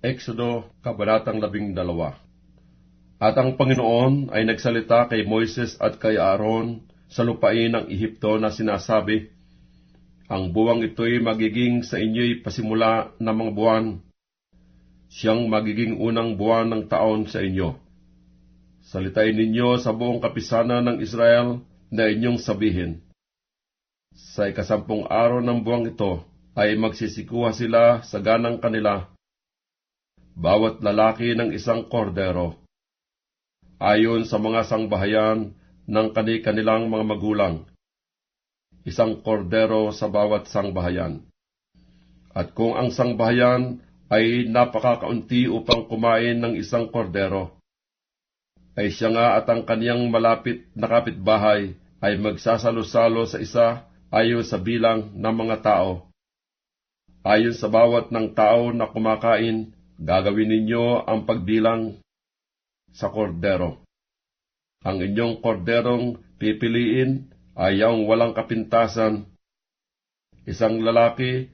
Exodo, Kabanatang labing dalawa. At ang Panginoon ay nagsalita kay Moises at kay Aaron sa lupain ng Ehipto na sinasabi, Ang buwang ito'y magiging sa inyo'y pasimula ng mga buwan. Siyang magiging unang buwan ng taon sa inyo. Salitain ninyo sa buong kapisanan ng Israel na inyong sabihin. Sa ikasampung araw ng buwang ito ay magsisikuha sila sa ganang kanila, bawat lalaki ng isang kordero, ayon sa mga sangbahayan ng kani-kanilang mga magulang, isang kordero sa bawat sangbahayan. At kung ang sangbahayan ay napakakaunti upang kumain ng isang kordero, ay siya nga at ang kaniyang malapit na kapitbahay ay magsasalo-salo sa isa ayon sa bilang ng mga tao. Ayon sa bawat ng tao na kumakain, gagawin ninyo ang pagbilang sa kordero. Ang inyong korderong pipiliin ay ang walang kapintasan, isang lalaki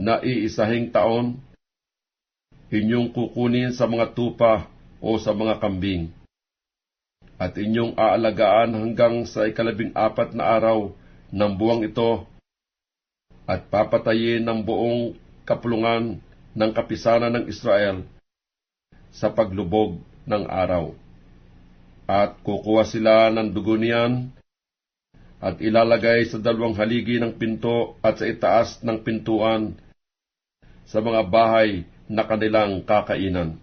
na iisahing taon, inyong kukunin sa mga tupa o sa mga kambing, at inyong aalagaan hanggang sa ikalabing apat na araw ng buwang ito, at papatayin ng buong kapulungan ng kapisanan ng Israel sa paglubog ng araw. At kukuha sila ng dugo niyan at ilalagay sa dalawang haligi ng pinto at sa itaas ng pintuan sa mga bahay na kanilang kakainan.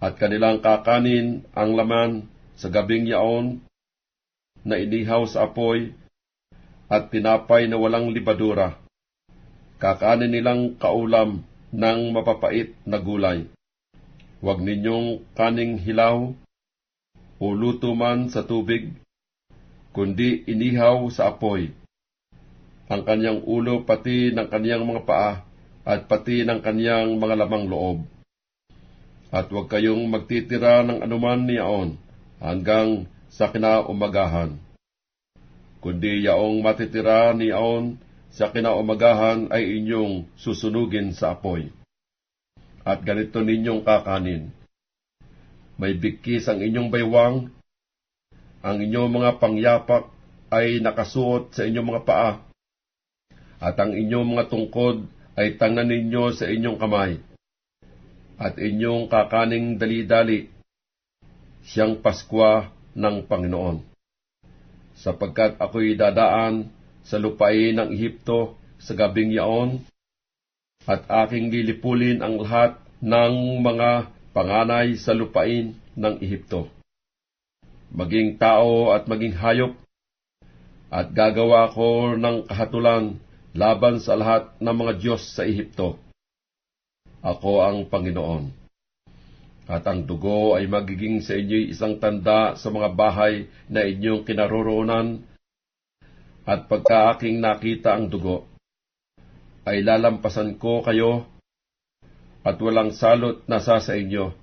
At kanilang kakanin ang laman sa gabing yaon na inihaw sa apoy at tinapay na walang libadura. Kakanin nilang kaulam ng mapapait na gulay. Huwag ninyong kaning hilaw o luto man sa tubig, kundi inihaw sa apoy. Ang kanyang ulo pati ng kanyang mga paa at pati ng kanyang mga lamang loob. At huwag kayong magtitira ng anuman niyaon hanggang sa kinaumagahan kundi yaong matitira niyaon sa kinaumagahan ay inyong susunugin sa apoy. At ganito ninyong kakanin. May bigkis ang inyong baywang, ang inyong mga pangyapak ay nakasuot sa inyong mga paa, at ang inyong mga tungkod ay tangan ninyo sa inyong kamay, at inyong kakaning dali-dali, siyang Paskwa ng Panginoon. Sapagkat ako'y dadaan sa lupain ng Ehipto sa gabing yaon, at aking lilipulin ang lahat ng mga panganay sa lupain ng Ehipto, maging tao at maging hayop, at gagawa ko ng kahatulan laban sa lahat ng mga Diyos sa Ehipto. Ako ang Panginoon at ang dugo ay magiging sa inyo'y isang tanda sa mga bahay na inyong kinaroroonan, at pagka aking nakita ang dugo, ay lalampasan ko kayo, at walang salot na sa sa inyo,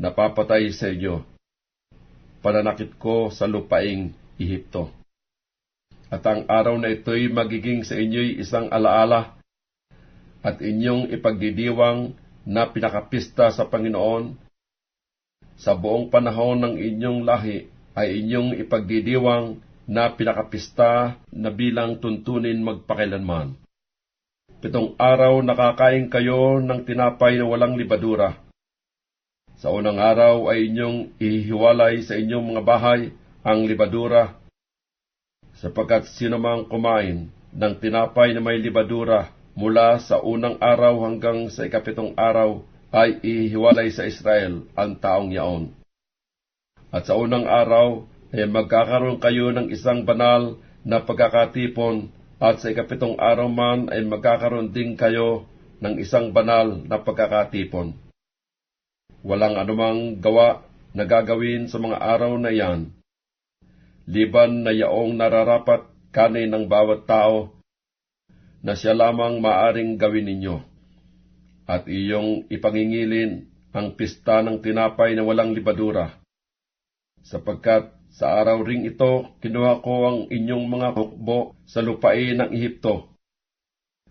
napapatay sa inyo, pananakit ko sa lupaing Ehipto. At ang araw na ito'y magiging sa inyo'y isang alaala, at inyong ipagdidiwang na pinakapista sa Panginoon, sa buong panahon ng inyong lahi ay inyong ipagdidiwang na pinakapista na bilang tuntunin magpakilanman. Pitong araw nakakain kayo ng tinapay na walang libadura. Sa unang araw ay inyong ihiwalay sa inyong mga bahay ang libadura, sapagkat sino mang kumain ng tinapay na may libadura mula sa unang araw hanggang sa ikapitong araw ay ihiwalay sa Israel ang taong yaon. At sa unang araw ay magkakaroon kayo ng isang banal na pagkakatipon at sa ikapitong araw man ay magkakaroon din kayo ng isang banal na pagkakatipon. Walang anumang gawa na gagawin sa mga araw na iyan, liban na yaong nararapat kanin ng bawat tao na siya lamang maaring gawin ninyo. At iyong ipangingilin ang pista ng tinapay na walang libadura. Sapagkat sa araw ring ito, kinuha ko ang inyong mga hukbo sa lupain ng Ehipto.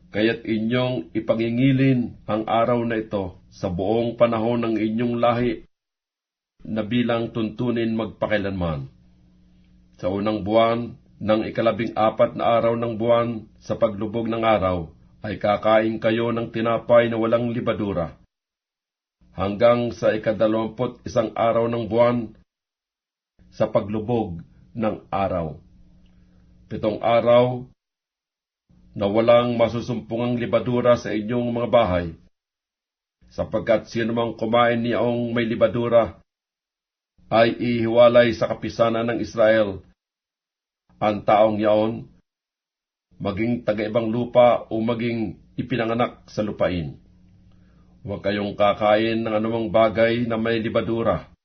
kaya't inyong ipangingilin ang araw na ito sa buong panahon ng inyong lahi na bilang tuntunin magpakilanman. Sa unang buwan ng ikalabing apat na araw ng buwan sa paglubog ng araw, ay kakain kayo ng tinapay na walang libadura. Hanggang sa ikadalawamput isang araw ng buwan sa paglubog ng araw. Pitong araw na walang masusumpungang libadura sa inyong mga bahay, sapagkat sino mang kumain niyaong may libadura ay ihiwalay sa kapisanan ng Israel ang taong yaon, maging taga-ibang lupa o maging ipinanganak sa lupain. Huwag kayong kakain ng anumang bagay na may libadura.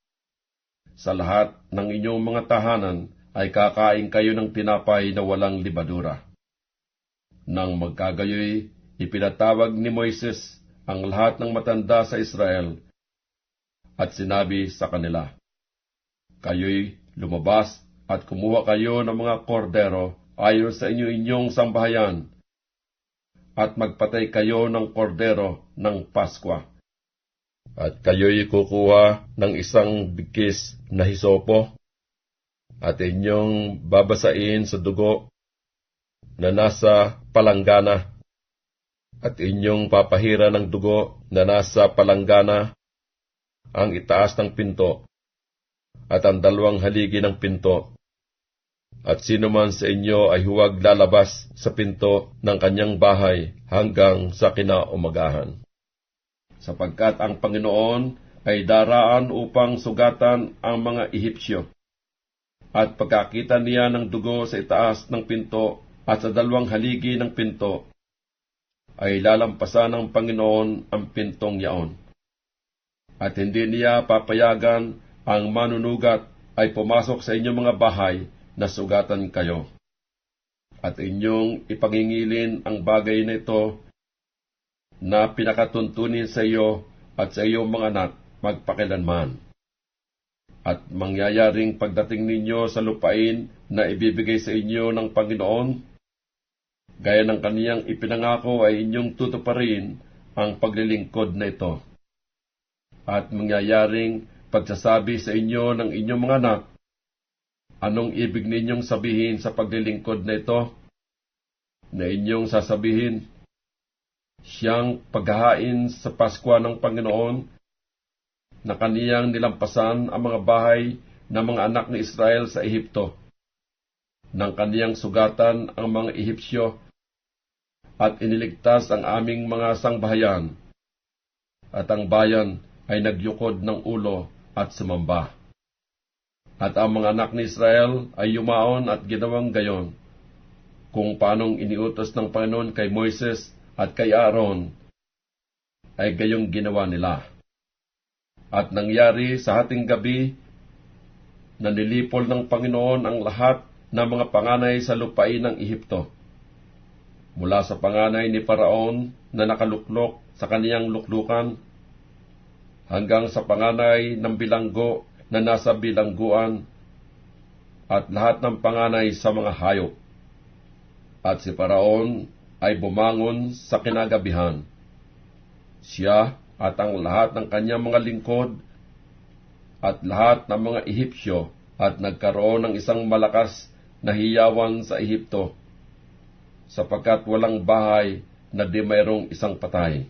Sa lahat ng inyong mga tahanan ay kakain kayo ng tinapay na walang libadura. Nang magkagayoy, ipinatawag ni Moises ang lahat ng matanda sa Israel at sinabi sa kanila, Kayo'y lumabas at kumuha kayo ng mga kordero ayon sa inyo-inyong sambahayan, at magpatay kayo ng kordero ng Paskwa. At kayo'y kukuha ng isang bigkis na hisopo, at inyong babasain sa dugo na nasa palanggana, at inyong papahira ng dugo na nasa palanggana ang itaas ng pinto, at ang dalawang haligi ng pinto, at sino man sa inyo ay huwag lalabas sa pinto ng kanyang bahay hanggang sa kinaumagahan. Sapagkat ang Panginoon ay daraan upang sugatan ang mga Ehipsyo. At pagkakita niya ng dugo sa itaas ng pinto at sa dalawang haligi ng pinto, ay lalampasan ng Panginoon ang pintong yaon. At hindi niya papayagan ang manunugat ay pumasok sa inyong mga bahay na sugatan kayo. At inyong ipangingilin ang bagay na ito na pinakatuntunin sa iyo at sa iyong mga anak magpakilanman. At mangyayaring pagdating ninyo sa lupain na ibibigay sa inyo ng Panginoon, gaya ng kaniyang ipinangako ay inyong tutuparin ang paglilingkod na ito. At mangyayaring pagsasabi sa inyo ng inyong mga anak, Anong ibig ninyong sabihin sa paglilingkod na ito? Na inyong sasabihin, siyang paghahain sa Paskwa ng Panginoon na kaniyang nilampasan ang mga bahay ng mga anak ni Israel sa Ehipto, nang kaniyang sugatan ang mga Ehipsyo at iniligtas ang aming mga sangbahayan, at ang bayan ay nagyukod ng ulo at sumamba. At ang mga anak ni Israel ay yumaon at ginawang gayon, kung paanong iniutos ng Panginoon kay Moises at kay Aaron, ay gayong ginawa nila. At nangyari sa hating gabi na nilipol ng Panginoon ang lahat ng mga panganay sa lupain ng Ehipto. Mula sa panganay ni Paraon na nakaluklok sa kaniyang luklukan, hanggang sa panganay ng bilanggo na nasa bilangguan at lahat ng panganay sa mga hayop. At si Paraon ay bumangon sa kinagabihan. Siya at ang lahat ng kanyang mga lingkod at lahat ng mga Ehipsyo at nagkaroon ng isang malakas na hiyawan sa Ehipto sapagkat walang bahay na di mayroong isang patay.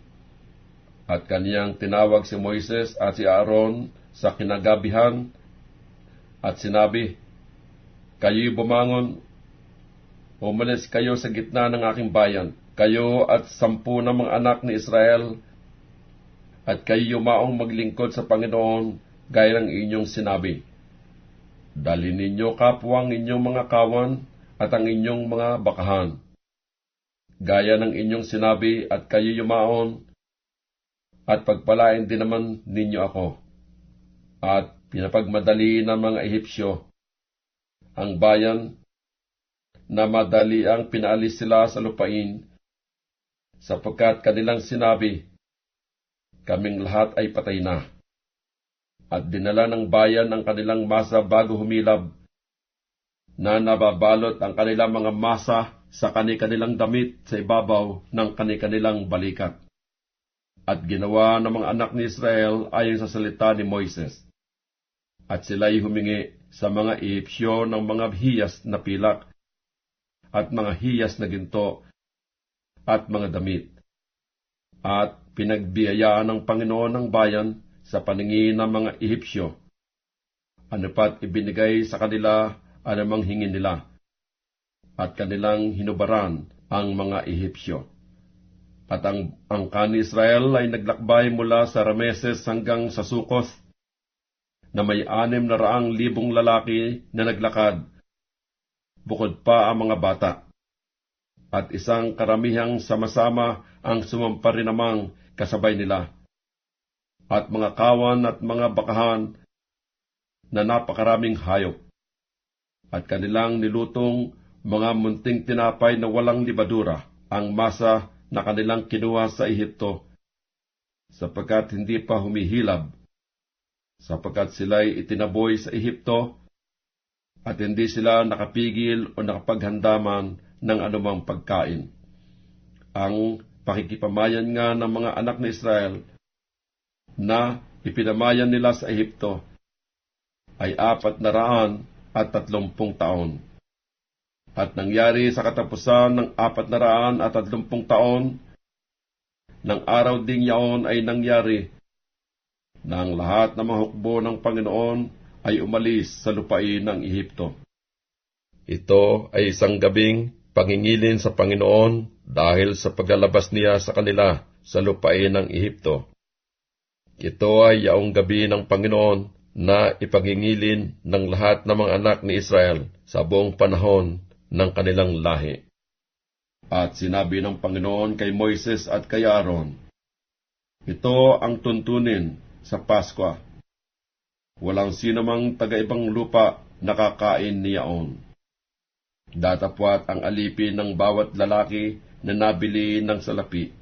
At kaniyang tinawag si Moises at si Aaron sa kinagabihan at sinabi, Kayo'y bumangon, umalis kayo sa gitna ng aking bayan, kayo at sampu ng mga anak ni Israel, at kayo yumaong maglingkod sa Panginoon gaya ng inyong sinabi. Dali ninyo kapwa inyong mga kawan at ang inyong mga bakahan. Gaya ng inyong sinabi at kayo yumaon, at pagpalain din naman ninyo ako at pinapagmadali ng mga Ehipsyo ang bayan na madali ang pinaalis sila sa lupain sapagkat kanilang sinabi, kaming lahat ay patay na. At dinala ng bayan ang kanilang masa bago humilab, na nababalot ang kanilang mga masa sa kani-kanilang damit sa ibabaw ng kani-kanilang balikat. At ginawa ng mga anak ni Israel ayon sa salita ni Moises. At sila'y humingi sa mga Egyptyo ng mga hiyas na pilak at mga hiyas na ginto at mga damit. At pinagbiyayaan ng Panginoon ng bayan sa paningin ng mga Ehipsyo. Ano pat ibinigay sa kanila anumang hingin nila, at kanilang hinubaran ang mga Ehipsyo. At ang angkan ni Israel ay naglakbay mula sa Rameses hanggang sa Sukos, na may anim na raang libong lalaki na naglakad, bukod pa ang mga bata. At isang karamihang sama-sama ang sumampa rin namang kasabay nila. At mga kawan at mga bakahan na napakaraming hayop. At kanilang nilutong mga munting tinapay na walang libadura ang masa na kanilang kinuha sa Ehipto, sapagkat hindi pa humihilab, sapagkat sila'y itinaboy sa Ehipto, at hindi sila nakapigil o nakapaghandaman ng anumang pagkain. Ang pakikipamayan nga ng mga anak ni Israel na ipinamayan nila sa Ehipto ay apat na raan at tatlumpung taon. At nangyari sa katapusan ng apat na raan at tatlumpung taon, ng araw ding yaon ay nangyari na ang lahat ng mga hukbo ng Panginoon ay umalis sa lupain ng Ehipto. Ito ay isang gabing pangingilin sa Panginoon dahil sa paglalabas niya sa kanila sa lupain ng Ehipto. Ito ay yaong gabi ng Panginoon na ipagingilin ng lahat ng mga anak ni Israel sa buong panahon ng kanilang lahi. At sinabi ng Panginoon kay Moises at kay Aaron, Ito ang tuntunin sa Paskwa. Walang sinamang taga-ibang lupa nakakain niyaon. Datapwat ang alipin ng bawat lalaki na nabili ng salapi.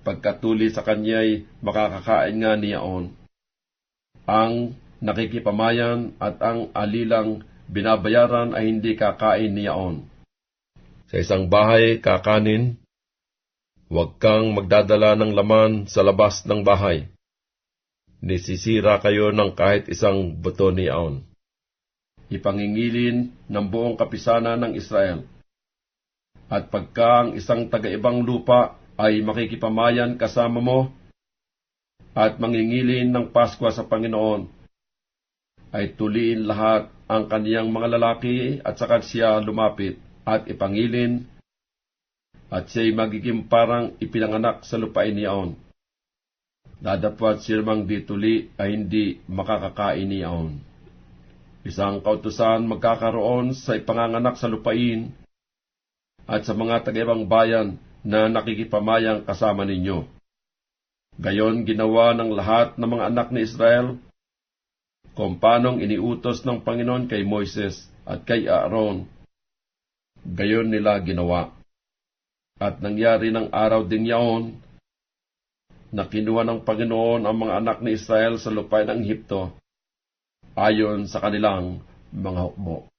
Pagkatuli sa kanya'y makakakain nga niyaon. Ang nakikipamayan at ang alilang binabayaran ay hindi kakain niyaon. Sa isang bahay kakanin, huwag kang magdadala ng laman sa labas ng bahay. Nisisira kayo ng kahit isang buto niyaon. Ipangingilin ng buong kapisanan ng Israel. At pagka ang isang taga-ibang lupa ay makikipamayan kasama mo, at mangingilin ng Paskwa sa Panginoon, ay tuliin lahat ang kaniyang mga lalaki at saka siya lumapit at ipangilin, at siya'y magiging parang ipinanganak sa lupain niyaon. Dadapwat sirmang dituli ay hindi makakakain niyaon. Isang kautusan magkakaroon sa ipanganganak sa lupain at sa mga tagaibang bayan na nakikipamayang kasama ninyo Gayon ginawa ng lahat ng mga anak ni Israel kung paanong iniutos ng Panginoon kay Moises at kay Aaron. Gayon nila ginawa. At nangyari ng araw ding yaon, na kinuha ng Panginoon ang mga anak ni Israel sa lupain ng Ehipto ayon sa kanilang mga hukbo.